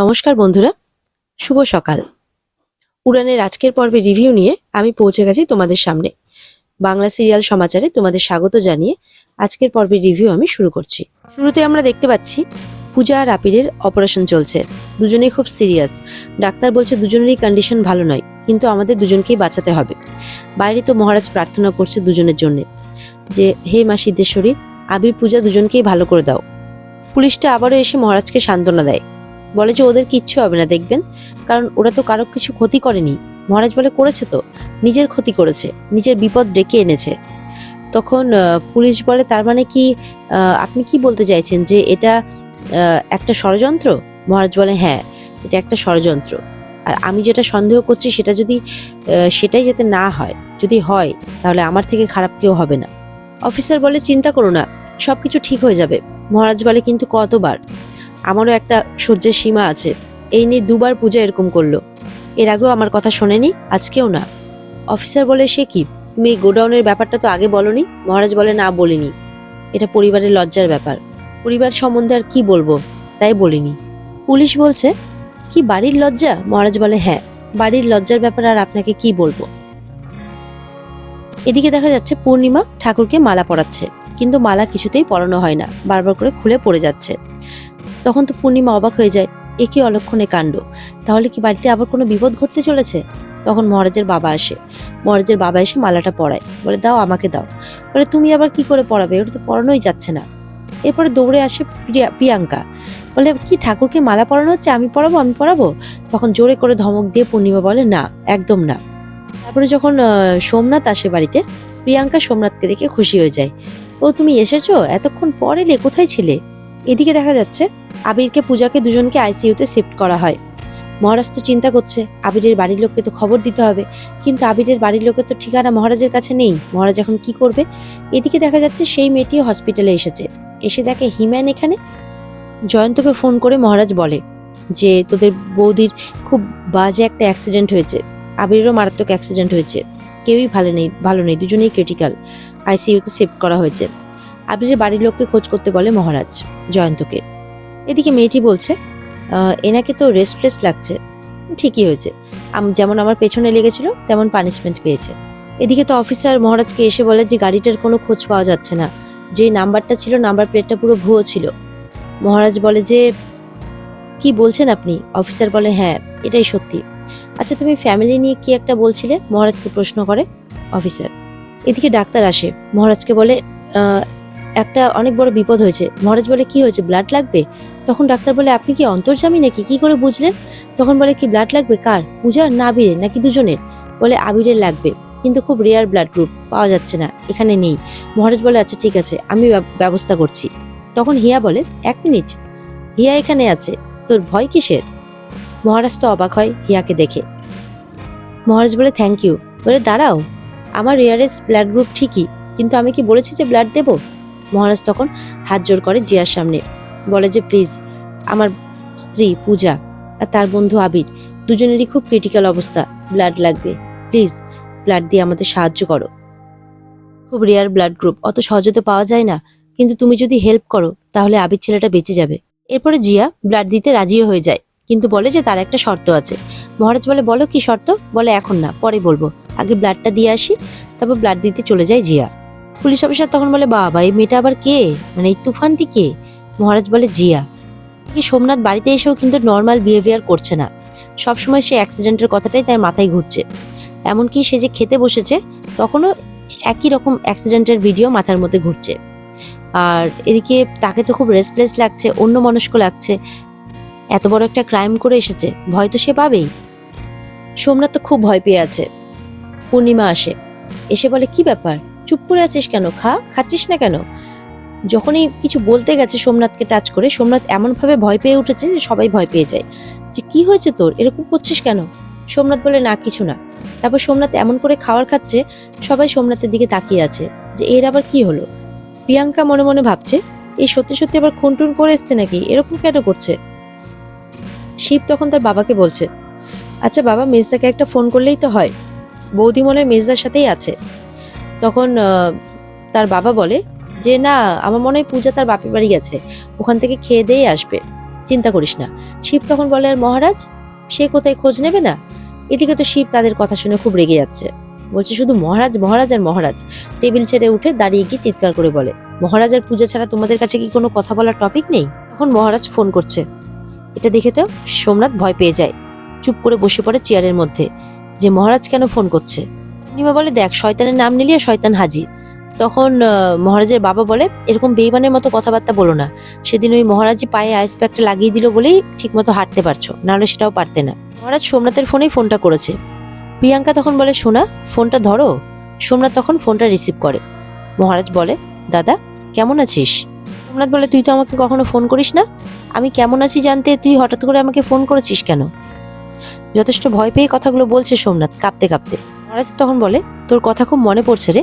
নমস্কার বন্ধুরা, শুভ সকাল। উড়ানের আজকের পর্বে রিভিউ নিয়ে আমি পৌঁছে গেছি তোমাদের সামনে। বাংলা সিরিয়াল সমাচারে তোমাদের স্বাগত জানিয়ে আজকের পর্বের রিভিউ আমি শুরু করছি। শুরুতে আমরা দেখতে পাচ্ছি, পূজা আর আপিরের অপারেশন চলছে। দুজনেই খুব সিরিয়াস ডাক্তার বলছে দুজনেরই কন্ডিশন ভালো নয়, কিন্তু আমাদের দুজনকেই বাঁচাতে হবে। বাইরে তো মহারাজ প্রার্থনা করছে দুজনের জন্য যে, হে মা সিদ্ধেশ্বরী, আবির পূজা দুজনকেই ভালো করে দাও। পুলিশটা আবারও এসে মহারাজকে সান্ত্বনা দেয়। বলে যে ওদের কিচ্ছু হবে না, দেখবেন? কারণ ওরা তো কারও কিছু ক্ষতি করেনি। মহারাজ বলে, করেছে তো। নিজের ক্ষতি করেছে। নিজের বিপদ ডেকে এনেছে। তখন পুলিশ বলে, তার মানে কি আপনি কি বলতে চাইছেন যে এটা একটা ষড়যন্ত্র? মহারাজ বলে হ্যাঁ এটা একটা ষড়যন্ত্র। আর আমি যেটা সন্দেহ করছি, সেটা যদি সেটাই যাতে না হয়, যদি হয়, তাহলে আমার থেকে খারাপ কেউ হবে না। অফিসার বলে, চিন্তা করো না, সবকিছু ঠিক হয়ে যাবে। মহারাজ বলে, কিন্তু কতবার? আমারও একটা সহ্যের সীমা আছে। এই নিয়ে দুবার পূজা এরকম করল। এর আগেও আমার কথা শোনেনি, আজকেও না। অফিসার বলে, সে কি? তুমি এই গোডাউনের ব্যাপারটা তো আগে বলনি? মহারাজ বলে, না, বলিনি। এটা পরিবারের লজ্জার ব্যাপার। পরিবার সম্বন্ধে আর কি বলব? তাই বলিনি। পুলিশ বলছে, কি বাড়ির লজ্জা? মহারাজ বলে হ্যাঁ বাড়ির লজ্জার ব্যাপার আর আপনাকে কি বলব? এদিকে দেখা যাচ্ছে, পূর্ণিমা ঠাকুরকে মালা পরাচ্ছে। কিন্তু মালা কিছুতেই পরানো হয় না। বারবার করে খুলে পড়ে যাচ্ছে। তখন তো পূর্ণিমা অবাক হয়ে যায়। এ কি অলক্ষণে কাণ্ড? তাহলে কি বাড়িতে আবার কোনো বিপদ ঘটতে চলেছে? তখন মহারাজের বাবা আসে। মহারাজের বাবা এসে মালাটা পড়ায় বলে, দাও, আমাকে দাও। বলে, তুমি আবার কি করে পড়াবে ওটা তো পড়ানোই যাচ্ছে না। এরপরে দৌড়ে আসে প্রিয়া- প্রিয়াঙ্কা। বলে, কি ঠাকুরকে মালা পড়ানো হচ্ছে? আমি পড়াবো আমি পড়াবো তখন জোরে করে ধমক দিয়ে পূর্ণিমা বলে, না, একদম না। তারপরে যখন সোমনাথ আসে বাড়িতে, প্রিয়াঙ্কা সোমনাথকে দেখে খুশি হয়ে যায়। ও, তুমি এসেছ? এতক্ষণ পর কোথায় ছিলে? এদিকে দেখা যাচ্ছে, আবিরকে পূজাকে দুজনকে আইসিইউতে শিফট করা হয়। মহারাজ তো চিন্তা করছে, আবিরের বাড়ির লোককে তো খবর দিতে হবে। কিন্তু আবিরের বাড়ির লোকের তো ঠিকানা মহারাজের কাছে নেই। মহারাজ এখন কি করবে? এদিকে দেখা যাচ্ছে সেই মেয়েটি হসপিটালে এসেছে। এসে দেখে হিম্যান এখানে। জয়ন্তকে ফোন করে মহারাজ বলে যে, তোদের বৌদির খুব বাজে একটা অ্যাক্সিডেন্ট হয়েছে। আবিরেরও মারাত্মক অ্যাক্সিডেন্ট হয়েছে। কেউই ভালো নেই ভালো নেই, দুজনেই ক্রিটিক্যাল। আইসিইউতে শিফট করা হয়েছে। আবিরের বাড়ির লোককে খোঁজ করতে বলে মহারাজ জয়ন্তকে। এদিকে মেয়েটি বলছে এনাকে তো রেস্টলেস লাগছে। ঠিকই হয়েছে। যেমন আমার পেছনে লেগেছিল তেমন পানিশমেন্ট পেয়েছে। এদিকে তো অফিসার মহারাজকে এসে বলে যে গাড়িটার কোনো খোঁজ পাওয়া যাচ্ছে না। যে নাম্বারটা ছিল নাম্বার প্লেটটা পুরো ভুয়ো ছিল। মহারাজ বলে যে কি বলছেন আপনি? অফিসার বলে হ্যাঁ এটাই সত্যি। আচ্ছা তুমি ফ্যামিলি নিয়ে কি একটা বলছিলে? মহারাজকে প্রশ্ন করে অফিসার এদিকে ডাক্তার আসে। মহারাজকে বলে "আহ, একটা অনেক বড় বিপদ হয়েছে। মহারাজ বলে, কি হয়েছে? ব্লাড লাগবে? তখন ডাক্তার বলে, আপনি কি অন্তর্জামী নাকি? কি করে বুঝলেন? তখন বলে, কি ব্লাড লাগবে? কার? পূজার না আবিরের? নাকি দুজনের? বলে, আবিরের লাগবে। কিন্তু খুব রেয়ার ব্লাড গ্রুপ পাওয়া যাচ্ছে না, এখানে নেই। মহারাজ বলে আচ্ছা ঠিক আছে, আমি ব্যবস্থা করছি। তখন হিয়া বলে, এক মিনিট, হিয়া এখানে আছে, তোর ভয় কিসের? মহারাজ তো অবাক হয়, হিয়াকে দেখে। মহারাজ বলে থ্যাংক ইউ বলে, দাঁড়াও, আমার রেয়ারেস্ট ব্লাড গ্রুপ ঠিকই, কিন্তু আমি কি বলেছি যে ব্লাড দেব? মহারাজ তখন হাত জোর করে জিয়ার সামনে, বলে যে, প্লিজ, আমার স্ত্রী পূজা আর তার বন্ধু আবির দুজনেরই খুব ক্রিটিক্যাল অবস্থা ব্লাড লাগবে। প্লিজ ব্লাড দিয়ে আমাদের সাহায্য করো। খুব রেয়ার ব্লাড গ্রুপ অত সহজে পাওয়া যায় না। কিন্তু তুমি যদি হেল্প করো, তাহলে আবির ছেলেটা বেঁচে যাবে। এরপরে জিয়া ব্লাড দিতে রাজিও হয়ে যায়, কিন্তু বলে যে, তার একটা শর্ত আছে। মহারাজ বলে, বলো কি শর্ত? বলে, এখন না, পরে বলব। আগে ব্লাডটা দিয়ে আসি, তারপর ব্লাড দিতে চলে যায় জিয়া। পুলিশ অফিসার তখন বলে, বাবা, এই মেয়েটা আবার কে? মানে এই তুফানটি কে? মহারাজ বলে, জিয়া। কি সোমনাথ বাড়িতে এসেও কিন্তু নর্মাল বিহেভিয়ার করছে না। সবসময় সে অ্যাক্সিডেন্টের কথাটাই তার মাথায় ঘুরছে। এমনকি সে যে খেতে বসেছে, তখনও একই রকম অ্যাক্সিডেন্টের ভিডিও মাথার মধ্যে ঘুরছে। আর এদিকে তাকে তো খুব রেস্টলেস লাগছে অন্য মনস্ক লাগছে। এত বড় একটা ক্রাইম করে এসেছে, ভয় তো সে পাবেই। সোমনাথ তো খুব ভয় পেয়ে আছে। পূর্ণিমা আসে। এসে বলে, কি ব্যাপার? চুপ করে আছিস কেন? খা, খাচ্ছিস না কেন? যখনই কিছু বলতে গেছে সোমনাথকে টাচ করে, সোমনাথ এমনভাবে ভয় পেয়ে উঠেছে যে সবাই ভয় পেয়ে যায়। যে কি হয়েছে তোর? এরকম করছিস কেন? সোমনাথ বলে, না, কিছু না। তারপর সোমনাথ এমন করে খাবার খাচ্ছে, সবাই সোমনাথের দিকে তাকিয়ে আছে। যে এর আবার কি হলো? প্রিয়াঙ্কা মনে মনে ভাবছে, এই সত্যি সত্যি আবার খুনটুন করে এসছে নাকি? এরকম কেন করছে? শিব তখন তার বাবাকে বলছে আচ্ছা বাবা, মেজদাকে একটা ফোন করলেই তো হয়। বৌদি মনে হয় মেজদার সাথেই আছে। তখন তার বাবা বলে যে, না, আমার মনে হয় পূজা তার বাপের বাড়ি গেছে। ওখান থেকে খেয়ে দিয়ে আসবে। চিন্তা করিস না। শিব তখন বলে, আর মহারাজ, সে কোথায় খোঁজ নেবে না? এদিকে তো শিব তাদের কথা শুনে খুব রেগে যাচ্ছে। বলছে, শুধু মহারাজ মহারাজ আর মহারাজ। টেবিল ছেড়ে উঠে দাঁড়িয়ে গিয়ে চিৎকার করে বলে মহারাজের পূজা ছাড়া তোমাদের কাছে কি কোনো কথা বলার টপিক নেই? তখন মহারাজ ফোন করছে। এটা দেখে তো সোমনাথ ভয় পেয়ে যায়। চুপ করে বসে পড়ে চেয়ারের মধ্যে, যে মহারাজ কেন ফোন করছে? পূর্ণিমা বলে, দেখ, শয়তানের নাম নিলিয়ে শয়তান হাজির। তখন মহারাজের বাবা বলে, এরকম বেইমানের মতো কথাবার্তা বলো না। সেদিন ওই মহারাজই পায়ে আইস প্যাকটা লাগিয়ে দিল বলেই ঠিকমতো হাঁটতে পারছ, নাহলে সেটাও পারতে না। মহারাজ সোমনাথের ফোনেই ফোনটা করেছে। প্রিয়াঙ্কা তখন বলে, শোনা, ফোনটা ধরো? সোমনাথ তখন ফোনটা রিসিভ করে। মহারাজ বলে, দাদা, কেমন আছিস? সোমনাথ বলে, তুই তো আমাকে কখনো ফোন করিস না। আমি কেমন আছি জানতে তুই হঠাৎ করে আমাকে ফোন করেছিস কেন? যথেষ্ট ভয় পেয়ে কথাগুলো বলছে সোমনাথ, কাঁপতে কাঁপতে। মহারাজ তখন বলে, তোর কথা খুব মনে পড়ছে রে।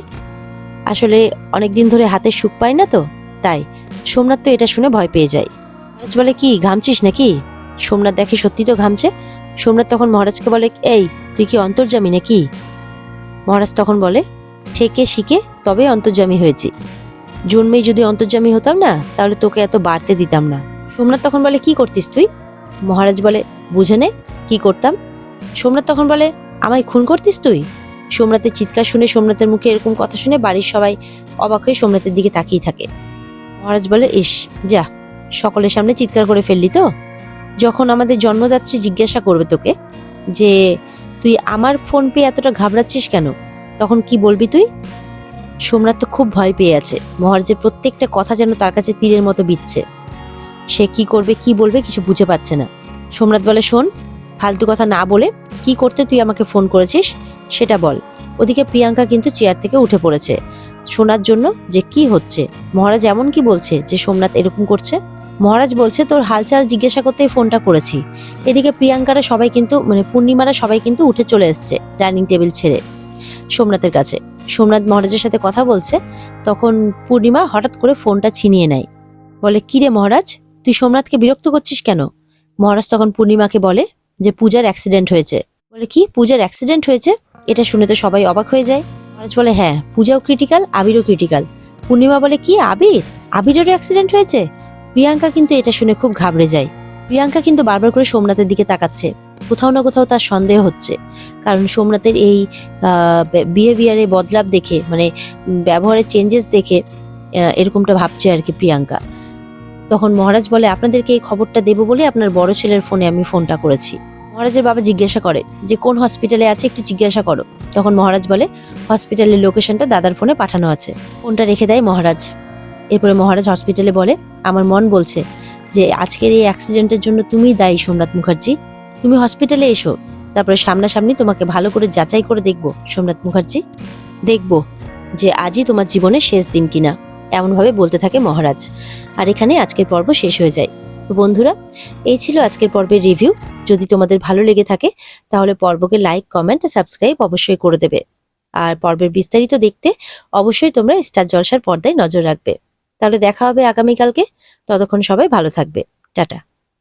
আসলে অনেক দিন ধরে হাতে সুখ পাই না তো, তাই সোমনাথ তো এটা শুনে ভয় পেয়ে যায়। মহারাজ বলে, কি, ঘামছিস নাকি? সোমনাথ দেখে সত্যি তো ঘামছে? সোমনাথ তখন মহারাজকে বলে, এই, তুই কি অন্তর্জামী নাকি? মহারাজ তখন বলে, ঠেকে শিখে তবে অন্তর্জামী হয়েছি। জন্মেই যদি অন্তর্জামী হতাম না, তাহলে তোকে এত বাড়তে দিতাম না। সোমনাথ তখন বলে, কি করতিস তুই? মহারাজ বলে, বুঝে নে, কি করতাম? সোমনাথ তখন বলে, আমায় খুন করতিস তুই? সোমনাথের চিৎকার শুনে সোমনাথের মুখে এরকম কথা শুনে বাড়ির সবাই অবাক হয়ে সোমনাথের দিকে তাকিয়ে থাকে। মহারাজ বলে, ইস, যা, সকলের সামনে চিৎকার করে ফেললি তো? যখন আমাদের জন্মদাত্রী জিজ্ঞাসা করবে তোকে যে, তুই আমার ফোন পেয়ে এতটা ঘাবড়াচ্ছিস কেন? তখন কি বলবি তুই? সোমনাথ তো খুব ভয় পেয়ে আছে। মহারাজের প্রত্যেকটা কথা যেন তার কাছে তীরের মতো বিচ্ছে সে কি করবে, কি বলবে কিছু বুঝে পাচ্ছে না। সোমনাথ বলে, শোন, ফালতু কথা না বলে কি করতে তুই আমাকে ফোন করেছিস? সেটা বল। ওদিকে প্রিয়াঙ্কা কিন্তু চেয়ার থেকে উঠে পড়েছে। শোনার জন্য যে কি হচ্ছে? মহারাজ এমন কি বলছে যে সোমনাথ এরকম করছে? মহারাজ বলছে, তোর হালচাল জিজ্ঞাসা করতেই ফোনটা করেছি। এদিকে প্রিয়াঙ্কারা সবাই কিন্তু মানে পূর্ণিমারা সবাই কিন্তু উঠে চলে এসছে ডাইনিং টেবিল ছেড়ে সোমনাথের কাছে। সোমনাথ মহারাজের সাথে কথা বলছে, তখন পূর্ণিমা হঠাৎ করে ফোনটা ছিনিয়ে নেয়। বলে কিরে মহারাজ, তুই সোমনাথকে বিরক্ত করছিস কেন? মহারাজ তখন পূর্ণিমাকে বলে যে, পূজার অ্যাক্সিডেন্ট হয়েছে। বলে, কি? পূজার অ্যাক্সিডেন্ট হয়েছে? এটা শুনে তো সবাই অবাক হয়ে যায়। মহারাজ বলে হ্যাঁ পূজাও ক্রিটিক্যাল আবিরও ক্রিটিক্যাল পূর্ণিমা বলে, কি আবির? আবিরেরও অ্যাক্সিডেন্ট হয়েছে? প্রিয়াঙ্কা কিন্তু এটা শুনে খুব ঘাবড়ে যায়। প্রিয়াঙ্কা কিন্তু বারবার করে সোমনাথের দিকে তাকাচ্ছে। কোথাও না কোথাও তার সন্দেহ হচ্ছে। কারণ সোমনাথের এই বিহেভিয়ারে বদলাভ দেখে মানে ব্যবহারের চেঞ্জেস দেখে এরকমটা ভাবছে আর কি প্রিয়াঙ্কা। তখন মহারাজ বলে, আপনাদেরকে এই খবরটা দেবো বলে আপনার বড় ছেলের ফোনে আমি ফোনটা করেছি। মহারাজের বাবা জিজ্ঞাসা করে যে, কোন হসপিটালে আছে? একটু জিজ্ঞাসা করো। তখন মহারাজ বলে হসপিটালের লোকেশনটা দাদার ফোনে পাঠানো আছে। ফোনটা রেখে দেয় মহারাজ। এরপরে মহারাজ হসপিটালে বলে, আমার মন বলছে যে, আজকের এই অ্যাক্সিডেন্টের জন্য তুমি দায়ী সোমনাথ মুখার্জি। তুমি হসপিটালে এসো। তারপরে সামনাসামনি তোমাকে ভালো করে যাচাই করে দেখব, সোমনাথ মুখার্জি। দেখব যে, আজই তোমার জীবনের শেষ দিন কিনা। এমনভাবে বলতে থাকে মহারাজ। আর এখানে আজকের পর্ব শেষ হয়ে যায়। তো বন্ধুরা, এই ছিল আজকের পর্বের রিভিউ যদি তোমাদের ভালো লেগে থাকে, তাহলে পর্বকে লাইক কমেন্ট সাবস্ক্রাইব অবশ্যই করে দেবে। আর পর্বের বিস্তারিত দেখতে অবশ্যই তোমরা স্টার জলসার পর্দায় নজর রাখবে। তাহলে দেখা হবে আগামীকালকে। ততক্ষণ সবাই ভালো থাকবে। টাটা।